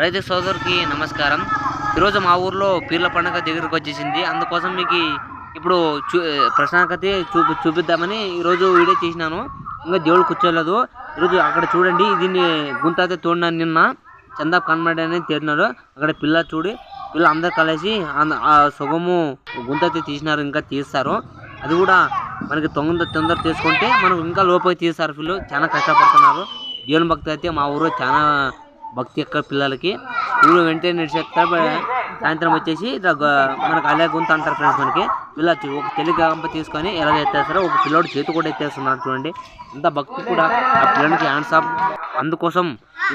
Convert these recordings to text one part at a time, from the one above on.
రైతు సోదరుకి నమస్కారం. ఈరోజు మా ఊర్లో పీర్ల పండుగ దగ్గరకు వచ్చేసింది. అందుకోసం మీకు ఇప్పుడు చూ ప్రశ్నాకతి చూపి చూపిద్దామని ఈరోజు వీడియో తీసినాను ఇంకా దేవుడు కూర్చోలేదు. ఈరోజు అక్కడ చూడండి దీన్ని గుంత అయితే తోడినాను నిన్న చందా కన్మడి అని తేడినాడు అక్కడ పిల్ల చూడి పిల్ల అందరు కలిసి ఆ సుగము గుంత అయితే తీసినారు ఇంకా తీస్తారు. అది కూడా మనకి తొందర తొందర తీసుకుంటే మనకు ఇంకా లోపలికి తీస్తారు పిల్లలు. చాలా కష్టపడుతున్నారు. దేవుని భక్తి అయితే మా ఊరు చాలా భక్తి యొక్క పిల్లలకి. ఊరు వెంటనే నడిచేస్తారు సాయంత్రం వచ్చేసి ఇట్లా మనకు అలే గుంత అంటారు ఫ్రెండ్స్ మనకి. పిల్ల ఒక తెలుగు తీసుకొని ఎలా ఎత్తేస్తారో ఒక పిల్లోడు చేతి కూడా ఎత్తేస్తున్నాడు చూడండి. అంత భక్తి కూడా ఆ పిల్లడికి హ్యాండ్స్ అందుకోసం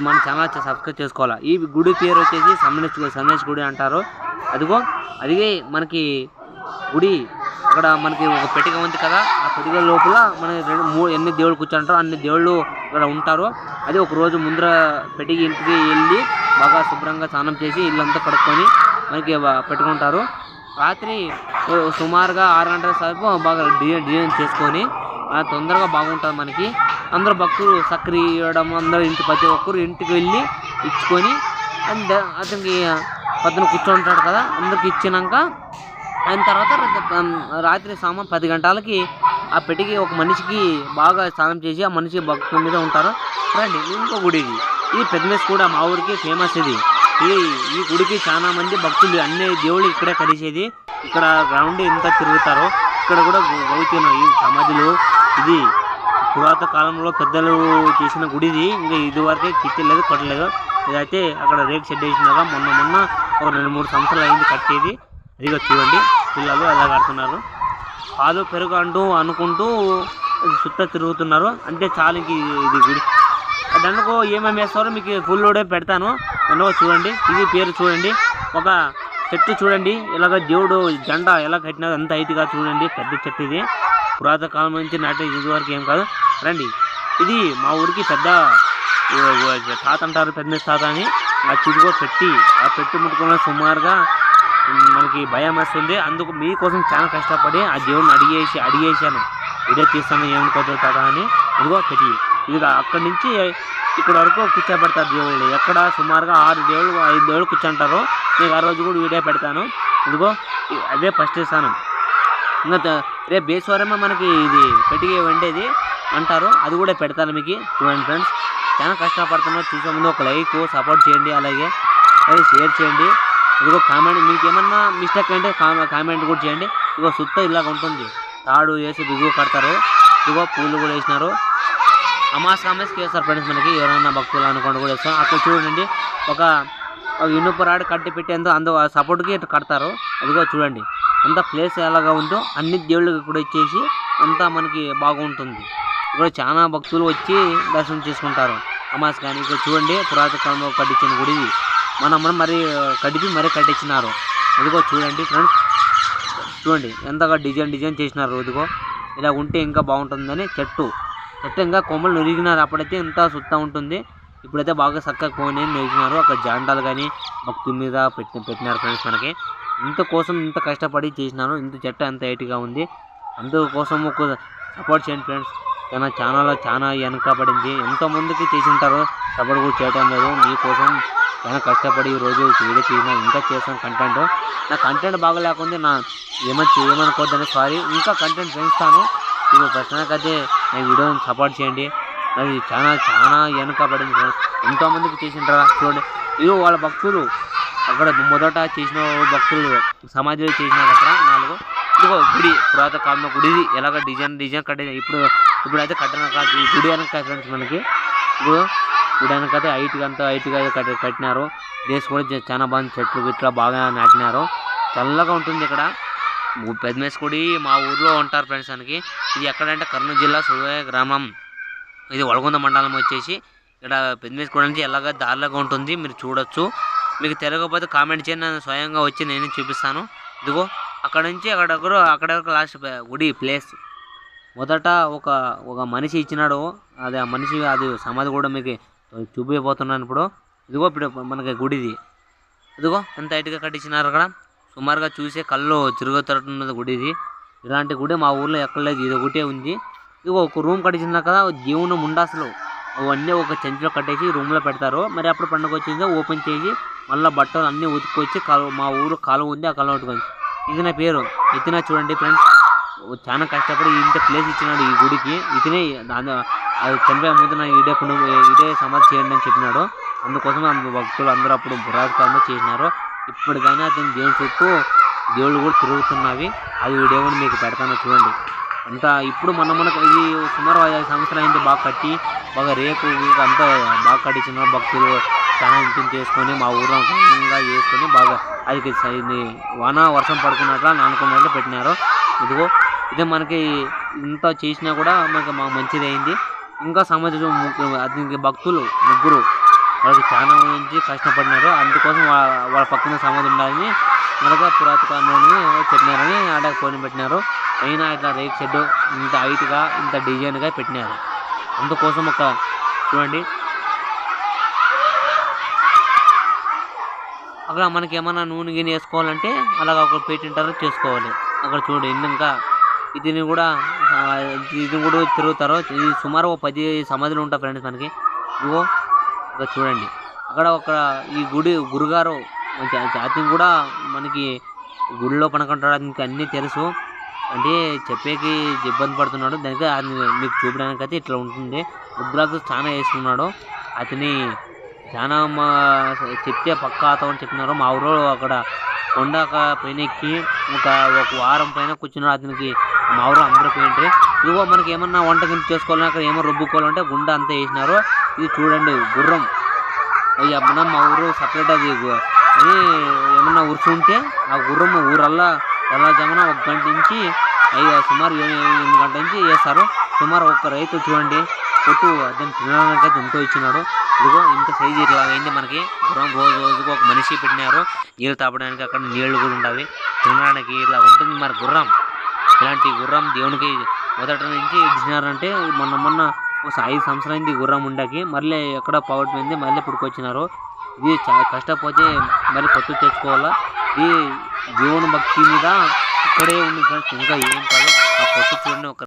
మన ఛానల్ సబ్స్క్రైబ్ చేసుకోవాలా. ఈ గుడి పేరు వచ్చేసి సమనేష్ సమనేష్ గుడి అంటారు. అదిగో అది మనకి గుడి అక్కడ మనకి ఒక పెట్టిక ఉంది కదా ఆ పెట్టిక లోపల మన రెండు మూడు ఎన్ని దేవుళ్ళు కూర్చుంటారో అన్ని దేవుళ్ళు ఇక్కడ ఉంటారు. అది ఒక రోజు ముందర పెట్టిక ఇంటికి వెళ్ళి బాగా శుభ్రంగా స్నానం చేసి ఇల్లంతా కడుక్కొని మనకి పెట్టుకుంటారు. రాత్రి సుమారుగా ఆరు గంటల సేపు బాగా డిజైన్ డిజైన్ చేసుకొని తొందరగా బాగుంటుంది మనకి. అందరూ భక్తులు సక్కర ఇవ్వడం అందరూ ఇంటి ప్రతి ఒక్కరు ఇంటికి వెళ్ళి ఇచ్చుకొని అండ్ అతనికి పక్కన కూర్చుంటాడు కదా అందరికి ఇచ్చినాక అయిన తర్వాత రాత్రి సామాన్ పది గంటలకి ఆ పెట్టికి ఒక మనిషికి బాగా స్నానం చేసి ఆ మనిషి భక్తుల మీద ఉంటారు. రండి ఇంకో గుడి ఇది. ఇది కూడా మా ఊరికి ఫేమస్ ఇది. ఈ ఈ గుడికి చాలా మంది భక్తులు అన్ని దేవుళ్ళు ఇక్కడే కలిసేది. ఇక్కడ గ్రౌండ్ ఎంత తిరుగుతారు ఇక్కడ కూడా గౌతున్నాయి ఈ సమాధులు ఇది పురాతన కాలంలో పెద్దలు చేసిన గుడి ఇది ఇంకా ఇది వరకే కిట్టలేదు కొట్టలేదు. ఇదైతే అక్కడ రేక్ షెడ్ వేసినాక మొన్న మొన్న ఒక రెండు మూడు సంవత్సరాలు అయింది కట్టేది. ఇదిగో చూడండి పిల్లలు ఎలా కడుతున్నారు పాలు పెరుగు అంటూ అనుకుంటూ చుట్టూ తిరుగుతున్నారు. అంటే చాలు ఇది- గుడి. దానికో ఏమేమి వేస్తారో మీకు ఫుల్ లోడే పెడతాను. అందులో చూడండి ఇది పేరు చూడండి. ఒక చెట్టు చూడండి ఇలాగ దేవుడు జెండా ఎలా కట్టినారో అంత హైట్గా చూడండి. పెద్ద చెట్టు ఇది. పురాతన కాలం నుంచి నాటి ఇది వరకు ఏం కాదు. రండి. ఇది మా ఊరికి పెద్ద తాత అంటారు పెద్ద తాత అని. ఆ చిరుగో పెట్టి ఆ పెట్టు ముట్టుకున్న సుమారుగా మనకి భయం వస్తుంది. అందుకు మీకోసం చాలా కష్టపడి ఆ దేవుడిని అడిగేసి అడిగేసాను వీడియో తీస్తాను ఏమనుకోదు కదా అని. ఇదిగో పెట్టి ఇది అక్కడి నుంచి ఇక్కడ వరకు కూర్చోబెడతారు దేవుళ్ళు. ఎక్కడ సుమారుగా ఆరు దేవుళ్ళు ఐదు దేవుళ్ళు కూర్చుంటారు. నేను ఆ రోజు కూడా వీడియో పెడతాను. ఇదిగో అదే ఫస్ట్ స్థానం. ఇంకా రేపు బేస్వరమే మనకి ఇది పెట్టికి వండేది అంటారు. అది కూడా పెడతాను మీకు. చూడండి ఫ్రెండ్స్. చాలా కష్టపడుతున్నారు. చూసే ముందు ఒక లైక్ సపోర్ట్ చేయండి. అలాగే అది షేర్ చేయండి. ఇదిగో కామెంట్ మీకు ఏమన్నా మిస్టేక్ అంటే కామె కామెంట్ కూడా చేయండి. ఇదిగో సుత్త ఇలాగ ఉంటుంది. తాడు వేసి దిగువ కడతారు. ఇదిగో పూలు కూడా వేసినారు. అమాస్ అమాస్కి వేస్తారు ఫ్రెండ్స్ మనకి ఎవరైనా భక్తులు అనుకోండి కూడా వేస్తాం అక్కడ చూడండి ఒక ఇనుప రాడు కట్టి పెట్టేందు అందు సపోర్ట్కి ఇట్లా కడతారు. అదిగో చూడండి అంత ప్లేస్ ఎలాగా ఉందో అన్ని దేవుళ్ళకి కూడా ఇచ్చేసి అంతా మనకి బాగుంటుంది. ఇక్కడ చాలా భక్తులు వచ్చి దర్శనం చేసుకుంటారు. అమాస్ కానీ ఇక్కడ చూడండి పురాతన కాలంలో కట్టించిన గుడి మనం మరి కడిపి మరీ కట్టించినారు. అదిగో చూడండి ఫ్రెండ్స్. చూడండి ఎంతగా డిజైన్ డిజైన్ చేసినారు ఇదిగో. ఇలా ఉంటే ఇంకా బాగుంటుందని చెట్టు. చెట్టు ఇంకా కొమ్మలు నొరిగినారు. అప్పుడైతే ఇంత సుత్తా ఉంటుంది. ఇప్పుడైతే బాగా చక్కగా పోయి నొరిగినారు. అక్కడ జాండాలు కానీ భక్తుల మీద పెట్టి పెట్టినారు ఫ్రెండ్స్ మనకి. ఇంత కోసం ఇంత కష్టపడి చేసినాను ఇంత చెట్టు అంత హైట్గా ఉంది. అందుకోసం ఒక సపోర్ట్ చేయండి ఫ్రెండ్స్. చాలా ఛానల్లో చాలా వెనకబడింది. ఎంతో మందికి చేసి సపోర్ట్ కూడా చేయటం లేదు. మీకోసం చాలా కష్టపడి ఈరోజు రోజు వీడియో తీసిన ఇంకా చేసాం కంటెంట్ నా కంటెంట్ బాగా లేకుండా నా ఏమని ఏమనుకోవద్దని సారీ ఇంకా కంటెంట్ పెంచుతాను. ఇప్పుడు ప్రశ్నకైతే నా వీడియోని సపోర్ట్ చేయండి. అది చాలా చాలా వెనకబడింది ఫ్రెండ్స్. ఎంతోమందికి చేసింటారా చూడండి. ఇవి వాళ్ళ భక్తులు. అక్కడ మొదట చేసిన భక్తులు సమాధిలో చేసిన అక్కడ. ఇదిగో గుడి పురాతన కాలంలో గుడి. ఇది. ఎలాగ డిజైన్ డిజైన్ కట్టే ఇప్పుడు ఇప్పుడైతే కట్టిన కాదు గుడి వెనక ఫ్రెండ్స్ మనకి. ఇప్పుడు గుడి వెనక హైట్గా అంతా హైట్గా కట్టి కట్టినారు. దేశ కూడా చాలా బాగుంది. చెట్లు ఇట్లా బాగా నాటినారు. చల్లగా ఉంటుంది ఇక్కడ. పెద్దమేసుకుడి మా ఊర్లో ఉంటారు ఫ్రెండ్స్ మనకి. ఇది ఎక్కడంటే కర్నూలు జిల్లా సుడవే గ్రామం. ఇది వడగొంద మండలం వచ్చేసి. ఇక్కడ పెద్దమేసుకోవడం నుంచి ఎలాగ దారిలాగా ఉంటుంది మీరు చూడొచ్చు. మీకు తెలియకపోతే కామెంట్ చేయండి. నేను స్వయంగా వచ్చి నేనే చూపిస్తాను. ఇదిగో అక్కడ నుంచి అక్కడ అక్కడ లాస్ట్ గుడి ప్లేస్ మొదట ఒక ఒక మనిషి ఇచ్చినాడు. అది ఆ మనిషి అది సమాధి కూడా మీకు చూపిపోతున్నాను ఇప్పుడు. ఇదిగో ఇప్పుడు మనకి గుడిది. ఇదిగో ఎంత హైట్గా కట్టించినారు అక్కడ? సుమారుగా చూసే కళ్ళు తిరుగుతున్నది గుడి ఇది ఇలాంటి గుడి మా ఊర్లో ఎక్కడ లేదు. ఇది ఒకటే ఉంది. ఇదిగో ఒక రూమ్ కట్టించిన కదా దేవుని ముండాసులు. అవన్నీ ఒక చెంచులో కట్టేసి రూమ్లో పెడతారు. మరి అప్పుడు పండుగ వచ్చిందో ఓపెన్ చేసి మళ్ళీ బట్టలు అన్నీ ఉతుక్కొచ్చి కాలువ మా ఊరు కాలువ ఉంది ఆ కాలువ పట్టుకొని. ఇది నా పేరు. ఇతనే చూడండి ఫ్రెండ్స్. చాలా కష్టపడి ఇంత ప్లేస్ ఇచ్చినాడు ఈ గుడికి. ఇతనే దాని అది చనిపోయే ముందు నా ఇదే పుణ్యం ఇదే సమాధి చేయండి అని చెప్పినాడు. అందుకోసం భక్తులు అందరూ అప్పుడు పురాతకాలంలో చేసినారు. ఇప్పటికైనా అతని దేవుని చుట్టూ దేవుళ్ళు కూడా తిరుగుతున్నవి. అది వీడియో కూడా మీకు పెడతాను చూడండి. అంతా ఇప్పుడు మన మనకు ఇది సుమారు ఐదు సంవత్సరాలు అయింది బాగా కట్టి బాగా రేకు అంతా బాగా కట్టించిన భక్తులు చాలా ఇంటిని చేసుకొని మా ఊరు ఘనంగా చేసుకొని బాగా అది ఇది వాన వర్షం పడుకున్నట్ల నానుకున్నట్లు పెట్టినారు. ఇదిగో ఇదే మనకి ఇంత చేసినా కూడా మనకి మాకు మంచిది అయింది ఇంకా సమాజం అతనికి భక్తులు ముగ్గురు వాళ్ళకి చాలా మంది కష్టపడినారు. అందుకోసం వాళ్ళ పక్కన సమాధి ఉండాలని మనగా పురాతకాలంలోని చెప్పినారని ఆడ కొని పెట్టినారు. అయినా ఇట్లా రేక్ షెడ్ ఇంత హైట్గా ఇంత డిజైన్గా పెట్టినారు. అందుకోసం ఒక చూడండి. అక్కడ మనకి ఏమైనా నూనె గిన్నె వేసుకోవాలంటే అలాగ ఒక పెట్టింటారు చేసుకోవాలి. అక్కడ చూడు ఇంకా ఇదిని కూడా ఇది కూడా తిరుగుతారు ఇది సుమారు ఒక పది సమాధులు ఉంటాయి ఫ్రెండ్స్ మనకి. ఇగో ఇక్కడ చూడండి. అక్కడ ఒక ఈ గుడి గురుగారు జా- జాతి కూడా మనకి గుడిలో పనుకుంటాడు అతనికి అన్నీ తెలుసు. అంటే చెప్పేకి ఇబ్బంది పడుతున్నాడు. దానికి అది మీకు చూపడానికి అయితే ఇట్లా ఉంటుంది. ముద్రకు చాలా వేసుకున్నాడు అతని చాలా మా చెప్తే పక్క అతను చెప్పినారు మా ఊరు అక్కడ కొండాక పైన ఎక్కి ఒక ఒక వారం పైన కూర్చున్నారు. అతనికి మా ఊరు అందరూ పోయింటే ఇదిగో మనకి ఏమన్నా వంట గిన్నె చేసుకోవాలన్నా అక్కడ ఏమో రుబ్బుకోవాలంటే గుండ అంతా వేసినారు. ఇది చూడండి గుర్రం. అయ్యా మనం మా ఊరు సపరేట్ అది అని ఏమన్నా ఉరుచుంటే ఉంటే ఆ గుర్రం ఊరల్లా తెల్లజామున ఒక గంట నుంచి అయ్యి సుమారు ఏ- ఎనిమిది గంటల నుంచి వేస్తారు. సుమారు ఒక రైతు చూడండి. కొట్టు దాన్ని తినడానికి అయితే ఎంతో ఇచ్చినాడు. ఇదిగో ఇంత సైజు ఇట్లా అయింది మనకి. గుర్రం రోజు రోజుకు ఒక మనిషి పెట్టినారు. నీళ్ళు తాపడానికి అక్కడ నీళ్ళు కూడా ఉండవి తినడానికి ఇట్లా ఉంటుంది మరి గుర్రం. ఇలాంటి గుర్రం దేవునికి మొదటి నుంచి ఇచ్చినారంటే మొన్న మొన్న ఒక ఐదు సంవత్సరాలు అయింది గుర్రం ఉండకి. మళ్ళీ ఎక్కడ పోయింది మళ్ళీ పుట్టుకొచ్చినారు ఇది చాలా కష్టపోతే మళ్ళీ కొత్త తెచ్చుకోవాలా? ఇది దేవుని భక్తి మీద ఇక్కడే ఉంది ఇంకా ఏం కాదు. ఆ పొట్టు చూడండి ఒక